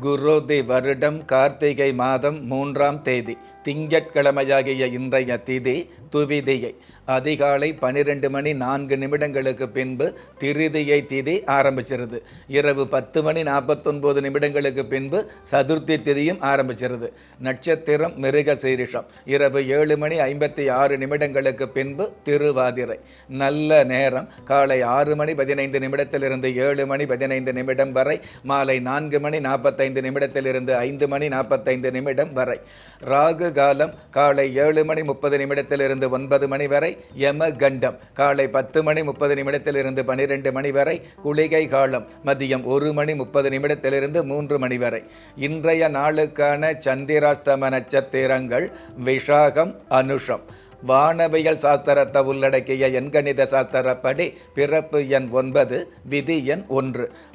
குரோதி வருடம் கார்த்திகை மாதம் மூன்றாம் தேதி திங்கட்கிழமையாகிய இன்றைய திதி துவிதியை. அதிகாலை பனிரெண்டு மணி நான்கு நிமிடங்களுக்கு பின்பு திருதியை திதி ஆரம்பிச்சிருது. இரவு பத்து மணி நாற்பத்தொன்பது நிமிடங்களுக்கு பின்பு சதுர்த்தி திதியும் ஆரம்பிச்சிருது. நட்சத்திரம் மிருக சீரிஷம். இரவு ஏழு மணி ஐம்பத்தி ஆறு நிமிடங்களுக்கு பின்பு திருவாதிரை. நல்ல நேரம். காலை ஆறு மணி பதினைந்து நிமிடத்திலிருந்து ஏழு மணி பதினைந்து நிமிடம் வரை மாலை நான்கு மணி நாற்பத்தி நாற்பத்தைந்து நிமிடத்திலிருந்து ஐந்து மணி நாற்பத்தைந்து நிமிடம் வரை. ராகு காலம் காலை ஏழு மணி முப்பது நிமிடத்திலிருந்து ஒன்பது மணி வரை. யம கண்டம் காலை பத்து மணி முப்பது நிமிடத்திலிருந்து பனிரெண்டு மணி வரை. குளிகை காலம் மதியம் ஒரு மணி முப்பது நிமிடத்திலிருந்து மூன்று மணி வரை. இன்றைய நாளுக்கான சந்திராஸ்தம நட்சத்திரங்கள் விஷாகம் அனுஷம். வானவியல் சாஸ்திரத்தை உள்ளடக்கிய எண்கணித சாஸ்திரப்படி பிறப்பு எண் ஒன்பது விதி எண் ஒன்று.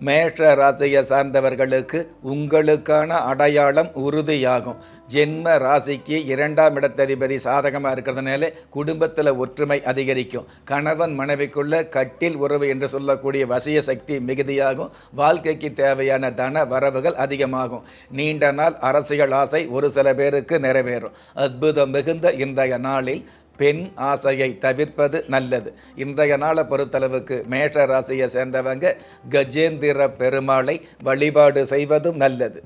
மேஷ ராசியை சார்ந்தவர்களுக்கு உங்களுக்கான அடையாளம் உறுதியாகும். ஜென்ம ராசிக்கு இரண்டாம் இடத்ததிபதி சாதகமாக இருக்கிறதுனால குடும்பத்தில் ஒற்றுமை அதிகரிக்கும். கணவன் மனைவிக்குள்ள கட்டில் உறவு என்று சொல்லக்கூடிய வசிய சக்தி மிகுதியாகும். வாழ்க்கைக்கு தேவையான தன வரவுகள் அதிகமாகும். நீண்ட நாள் அரசியல் ஆசை ஒரு சில பேருக்கு நிறைவேறும். அற்புதம் மிகுந்த இன்றைய நாளில் பெண் ஆசையை தவிர்ப்பது நல்லது. இன்றைய நாளை பொறுத்தளவுக்கு மேஷ ராசியை சேர்ந்தவங்க கஜேந்திர பெருமாளை வழிபாடு செய்வதும் நல்லது.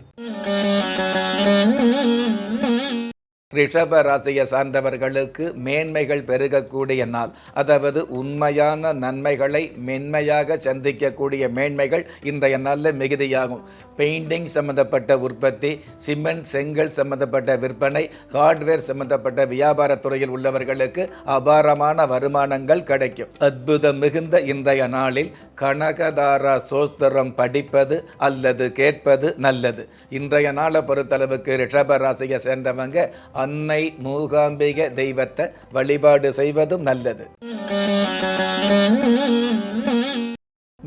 ரிஷப ராசியை சார்ந்தவர்களுக்கு மேன்மைகள் பெருகக்கூடிய நாள். அதாவது உண்மையான நன்மைகளை மென்மையாக சந்திக்கக்கூடிய மேன்மைகள் இன்றைய நாளில் மிகுதியாகும். பெயிண்டிங் சம்பந்தப்பட்ட உற்பத்தி சிமெண்ட் செங்கல் சம்பந்தப்பட்ட விற்பனை ஹார்ட்வேர் சம்பந்தப்பட்ட வியாபாரத் துறையில் உள்ளவர்களுக்கு அபாரமான வருமானங்கள் கிடைக்கும். அற்புதம் மிகுந்த இன்றைய நாளில் கனகதாரா சோஸ்திரம் படிப்பது அல்லது கேட்பது நல்லது. இன்றைய நாளை பொறுத்தளவுக்கு ரிஷப ராசியை சேர்ந்தவங்க அன்னை மூகாம்பிக தெய்வத்தை வழிபாடு செய்வதும் நல்லது.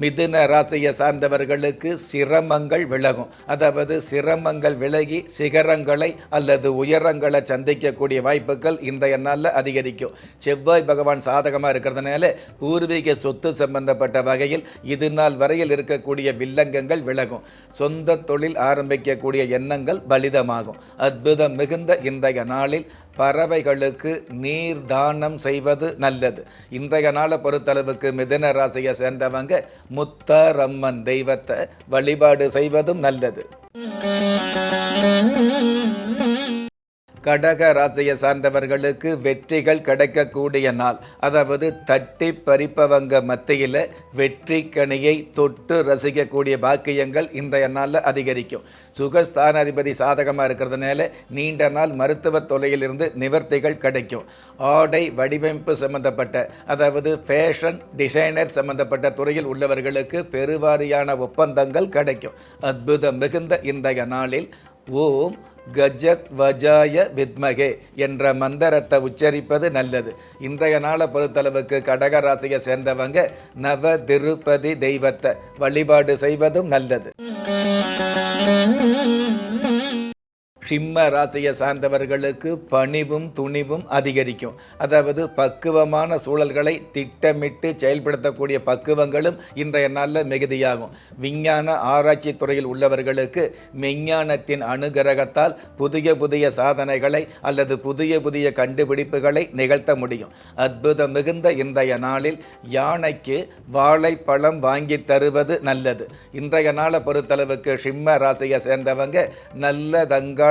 மிதுன ராசியை சார்ந்தவர்களுக்கு சிரமங்கள் விலகும். அதாவது சிரமங்கள் விலகி சிகரங்களை அல்லது உயரங்களை சந்திக்கக்கூடிய வாய்ப்புகள் இன்றைய நாளில் அதிகரிக்கும். செவ்வாய் பகவான் சாதகமாக இருக்கிறதுனால பூர்வீக சொத்து சம்பந்தப்பட்ட வகையில் இது நாள் வரையில் இருக்கக்கூடிய வில்லங்கங்கள் விலகும். சொந்த தொழில் ஆரம்பிக்கக்கூடிய எண்ணங்கள் பலிதமாகும். அற்புதம் மிகுந்த இன்றைய நாளில் பறவைகளுக்கு நீர் தானம் செய்வது நல்லது. இன்றைய நாளை பொறுத்தளவுக்கு மிதுன ராசியை சேர்ந்தவங்க முத்தாரம்மன் தெய்வத்தை வழிபாடு செய்வதும் நல்லது. கடக ராசியை சார்ந்தவர்களுக்கு வெற்றிகள் கிடைக்கக்கூடிய நாள். அதாவது தட்டி பறிப்பவங்க மத்தியில் வெற்றி கனியை தொட்டு ரசிக்கக்கூடிய பாக்கியங்கள் இன்றைய நாளில் அதிகரிக்கும். சுகஸ்தானாதிபதி சாதகமாக இருக்கிறதுனால நீண்ட நாள் மருத்துவ தொலையிலிருந்து நிவர்த்திகள் கிடைக்கும். ஆடை வடிவமைப்பு சம்பந்தப்பட்ட அதாவது ஃபேஷன் டிசைனர் சம்பந்தப்பட்ட துறையில் உள்ளவர்களுக்கு பெருவாரியான ஒப்பந்தங்கள் கிடைக்கும். அற்புதம் மிகுந்த இன்றைய நாளில் ஓம் கஜத் வஜாய வித்மகே என்ற மந்திரத்தை உச்சரிப்பது நல்லது. இன்றைய நாளை பொறுத்தளவுக்கு கடக ராசியை சேர்ந்தவங்க நவ திருப்பதி தெய்வத்தை வழிபாடு செய்வதும் நல்லது. சிம்ம ராசியை சார்ந்தவர்களுக்கு பணிவும் துணிவும் அதிகரிக்கும். அதாவது பக்குவமான சூழல்களை திட்டமிட்டு செயல்படுத்தக்கூடிய பக்குவங்களும் இன்றைய நாளில் மிகுதியாகும். விஞ்ஞான ஆராய்ச்சி துறையில் உள்ளவர்களுக்கு விஞ்ஞானத்தின் அனுகிரகத்தால் புதிய புதிய சாதனைகளை அல்லது புதிய புதிய கண்டுபிடிப்புகளை நிகழ்த்த முடியும். அற்புதம் மிகுந்த இன்றைய நாளில் யானைக்கு வாழைப்பழம் வாங்கி தருவது நல்லது. இன்றைய நாளை பொறுத்தளவுக்கு சிம்ம ராசியை சேர்ந்தவங்க நல்ல தங்காள்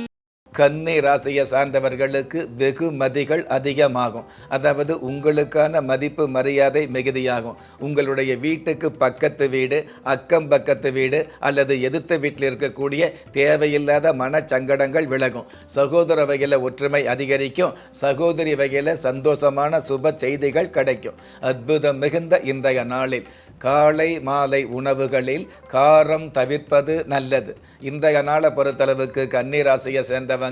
கன்னி ராசியை சார்ந்தவர்களுக்கு வெகுமதிகள் அதிகமாகும். அதாவது உங்களுக்கான மதிப்பு மரியாதை மிகுதியாகும். உங்களுடைய வீட்டுக்கு பக்கத்து வீடு அக்கம் பக்கத்து வீடு அல்லது எதிர்த்த வீட்டில் இருக்கக்கூடிய தேவையில்லாத மனச்சங்கடங்கள் விலகும். சகோதர வகையில் ஒற்றுமை அதிகரிக்கும். சகோதரி வகையில் சந்தோஷமான சுப செய்திகள் கிடைக்கும். அற்புதம் மிகுந்த இன்றைய நாளில். காலை மாலை உணவுகளில் காரம் தவிர்ப்பது நல்லது. இன்றைய நாளை பொறுத்தளவுக்கு கன்னிராசியை சேர்ந்தவங்க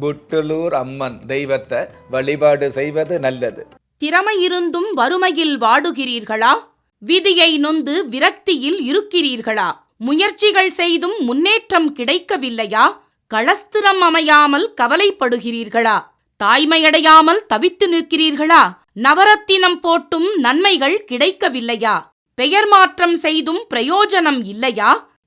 புட்டுலூர் அம்மன் தெய்வத்தை வழிபாடு செய்வது நல்லது. திறமை இருந்தும் வறுமையில் வாடுகிறீர்களா? விதியை நொந்து விரக்தியில் இருக்கிறீர்களா? முயற்சிகள் செய்தும் முன்னேற்றம் கிடைக்கவில்லையா? களஸ்திரம் அமையாமல் கவலைப்படுகிறீர்களா? தாய்மையடையாமல் தவித்து நிற்கிறீர்களா? நவரத்தினம் போட்டும் நன்மைகள் கிடைக்கவில்லையா? பெயர் மாற்றம் செய்தும் பிரயோஜனம் இல்லையா?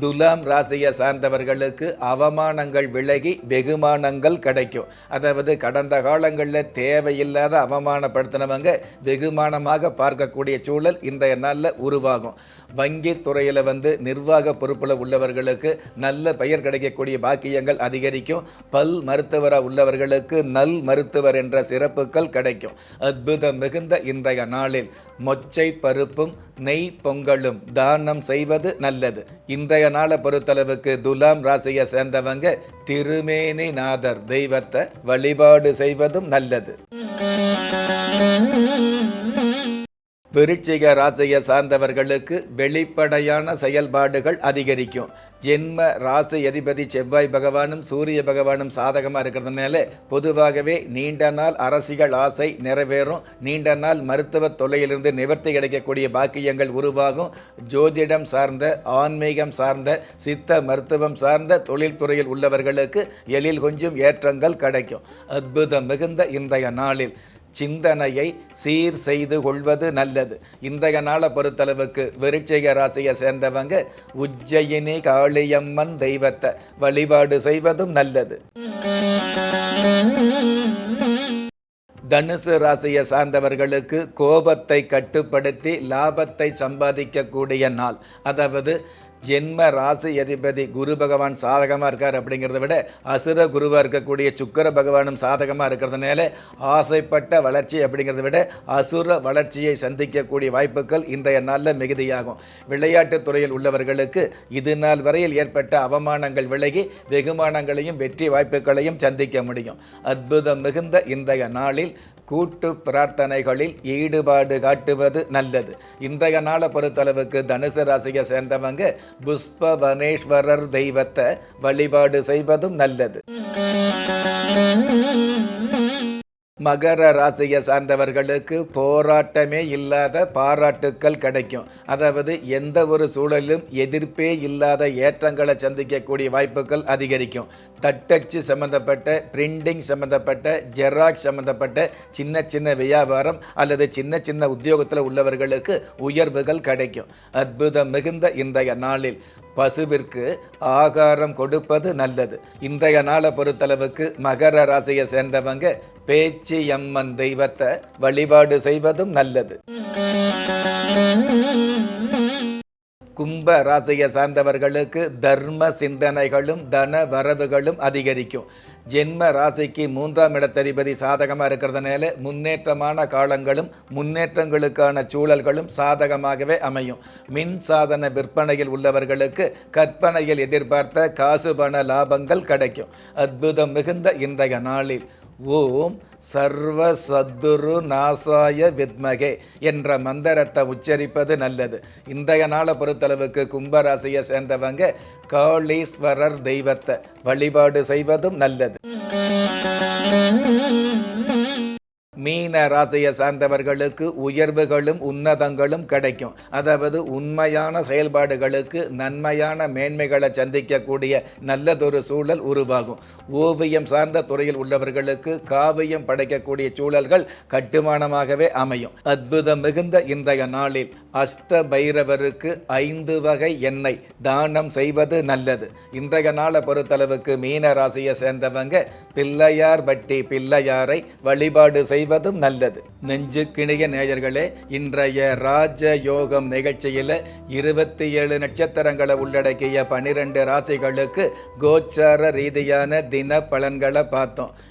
துலாம் ராசியை சார்ந்தவர்களுக்கு அவமானங்கள் விலகி வெகுமானங்கள் கிடைக்கும். அதாவது கடந்த காலங்களில் தேவையில்லாத அவமானப்படுத்தினவங்க வெகுமானமாக பார்க்கக்கூடிய சூழல் இன்றைய நாளில் உருவாகும். வங்கி துறையில் வந்து நிர்வாக பொறுப்பில் உள்ளவர்களுக்கு நல்ல பெயர் கிடைக்கக்கூடிய பாக்கியங்கள் அதிகரிக்கும். பல் மருத்துவராக உள்ளவர்களுக்கு நல் மருத்துவர் என்ற சிறப்புகள் கிடைக்கும். அற்புதம் மிகுந்த இன்றைய நாளில் மொச்சை பருப்பும் நெய் பொங்கலும் தானம் செய்வது நல்லது. இன்றைய நாளை பொறுத்தளவுக்கு துலாம் ராசியை சேர்ந்தவங்க திருமேனி நாதர் தெய்வத்தை வழிபாடு செய்வதும் நல்லது. விருச்சிக ராசியை சார்ந்தவர்களுக்கு வெளிப்படையான செயல்பாடுகள் அதிகரிக்கும். ஜென்ம ராசி அதிபதி செவ்வாய் பகவானும் சூரிய பகவானும் சாதகமாக இருக்கிறதுனால பொதுவாகவே நீண்ட நாள் அரசியல் ஆசை நிறைவேறும். நீண்ட நாள் மருத்துவ தொல்லையிலிருந்து நிவர்த்தி கிடைக்கக்கூடிய பாக்கியங்கள் உருவாகும். ஜோதிடம் சார்ந்த ஆன்மீகம் சார்ந்த சித்த மருத்துவம் சார்ந்த தொழில்துறையில் உள்ளவர்களுக்கு எழில் கொஞ்சம் ஏற்றங்கள் கிடைக்கும். அற்புதம் மிகுந்த இன்றைய நாளில். சிந்தனையை சீர் செய்து கொள்வது நல்லது. இன்றைய நாளை பொறுத்தளவுக்கு விருச்சிக ராசியை சேர்ந்தவங்க உஜ்ஜயினி காளியம்மன் தெய்வத்தை வழிபாடு செய்வதும் நல்லது. தனுசு ராசியை சார்ந்தவர்களுக்கு கோபத்தை கட்டுப்படுத்தி லாபத்தை சம்பாதிக்கக்கூடிய நாள். அதாவது ஜென்ம ராசி அதிபதி குரு பகவான் சாதகமாக இருக்கார் அப்படிங்கிறத விட அசுர குருவாக இருக்கக்கூடிய சுக்கர பகவானும் சாதகமாக இருக்கிறதுனால ஆசைப்பட்ட வளர்ச்சி அப்படிங்கிறத விட அசுர வளர்ச்சியை சந்திக்கக்கூடிய வாய்ப்புகள் இன்றைய நாளில் மிகுதியாகும். விளையாட்டுத் துறையில் உள்ளவர்களுக்கு இது நாள் வரையில் ஏற்பட்ட அவமானங்கள் விலகி வெகுமானங்களையும் வெற்றி வாய்ப்புகளையும் சந்திக்க முடியும். அற்புதம் மிகுந்த இன்றைய நாளில் கூட்டு பிரார்த்தனைகளில் ஈடுபாடு காட்டுவது நல்லது. இன்றைய நாளை பொறுத்தளவுக்கு தனுசு ராசியை சேர்ந்தவங்க புஷ்பவனேஸ்வரர் தெய்வத்தை வழிபாடு செய்வதும் நல்லது. மகர ராசியை சார்ந்தவர்களுக்கு போராட்டமே இல்லாத பாராட்டுக்கள் கிடைக்கும். அதாவது எந்த ஒரு சூழலிலும் எதிர்ப்பே இல்லாத ஏற்றங்களை சந்திக்கக்கூடிய வாய்ப்புகள் அதிகரிக்கும். தட்டச்சு சம்மந்தப்பட்ட பிரிண்டிங் சம்மந்தப்பட்ட ஜெராக்ஸ் சம்மந்தப்பட்ட சின்ன சின்ன வியாபாரம் அல்லது சின்ன சின்ன உத்தியோகத்தில் உள்ளவர்களுக்கு உயர்வுகள் கிடைக்கும். அற்புதம் மிகுந்த இன்றைய நாளில். பசுவிற்கு ஆகாரம் கொடுப்பது நல்லது. இன்றைய நாளை பொறுத்தளவுக்கு மகர ராசியை சேர்ந்தவங்க பேச்சு எம்மன் தெய்வத்தை வழிபாடு செய்வதும் நல்லது. கும்ப ராசியை சார்ந்தவர்களுக்கு தர்ம சிந்தனைகளும் தன வரவுகளும் அதிகரிக்கும். ஜென்ம ராசிக்கு மூன்றாம் இடத்ததிபதி சாதகமாக இருக்கிறதுனால முன்னேற்றமான காலங்களும் முன்னேற்றங்களுக்கான சூழல்களும் சாதகமாகவே அமையும். மின் சாதன விற்பனையில் உள்ளவர்களுக்கு கற்பனையில் எதிர்பார்த்த காசு பண லாபங்கள் கிடைக்கும். அற்புதம் மிகுந்த இன்றைய நாளில். ஓம் சர்வ சத்துரு நாசாய வித்மகே என்ற மந்திரத்தை உச்சரிப்பது நல்லது. இன்றைய நாளை பொறுத்தளவுக்கு கும்பராசியை சேர்ந்தவங்க காளீஸ்வரர் தெய்வத்தை வழிபாடு செய்வதும் நல்லது. மீன ராசியை சார்ந்தவர்களுக்கு உயர்வுகளும் உன்னதங்களும் கிடைக்கும். அதாவது உண்மையான செயல்பாடுகளுக்கு நன்மையான மேன்மைகளை சந்திக்கக்கூடிய நல்லதொரு சூழல் உருவாகும். ஓவியம் சார்ந்த துறையில் உள்ளவர்களுக்கு காவியம் படைக்கக்கூடிய சூழல்கள் கட்டுமானமாகவே அமையும். அற்புதம் மிகுந்த இன்றைய நாளில் அஷ்டபைரவருக்கு ஐந்து வகை எண்ணெய். தானம் செய்வது நல்லது. இன்றைய நாளை பொறுத்தளவுக்கு மீன ராசியை சேர்ந்தவங்க பிள்ளையார் பட்டி பிள்ளையாரை வழிபாடு செய்வதும் நல்லது. நெஞ்சு கிணிய நேயர்களே இன்றைய ராஜ யோகம் நிகழ்ச்சியில் இருபத்தி ஏழு நட்சத்திரங்களை உள்ளடக்கிய பனிரெண்டு ராசிகளுக்கு கோச்சார ரீதியான தின பலன்களை பார்த்தோம்.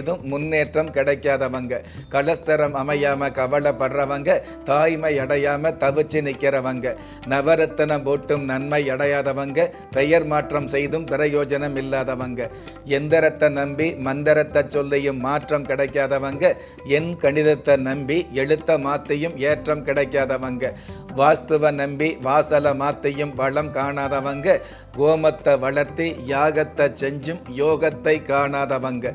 செய்தும் முன்னேற்றம் கிடைக்காதவங்க. கலஸ்தரம் அமையாம கவலைப்படுறவங்க தாய்மை அடையாம தவிச்சு நிற்கிறவங்க நவரத்தனம் போட்டும் நன்மை அடையாதவங்க பெயர் மாற்றம் செய்தும் பிரயோஜனம் இல்லாதவங்க. எந்திரத்தை நம்பி மந்திரத்தை சொல்லியும் மாற்றம் கிடைக்காதவங்க என் கணிதத்தை நம்பி எழுத்த மாத்தையும் ஏற்றம் கிடைக்காதவங்க. வாஸ்துவ நம்பி வாசலை மாத்தையும் வளம் காணாதவங்க கோமத்தை வளர்த்தி யாகத்தை செஞ்சும் யோகத்தை காணாதவங்க.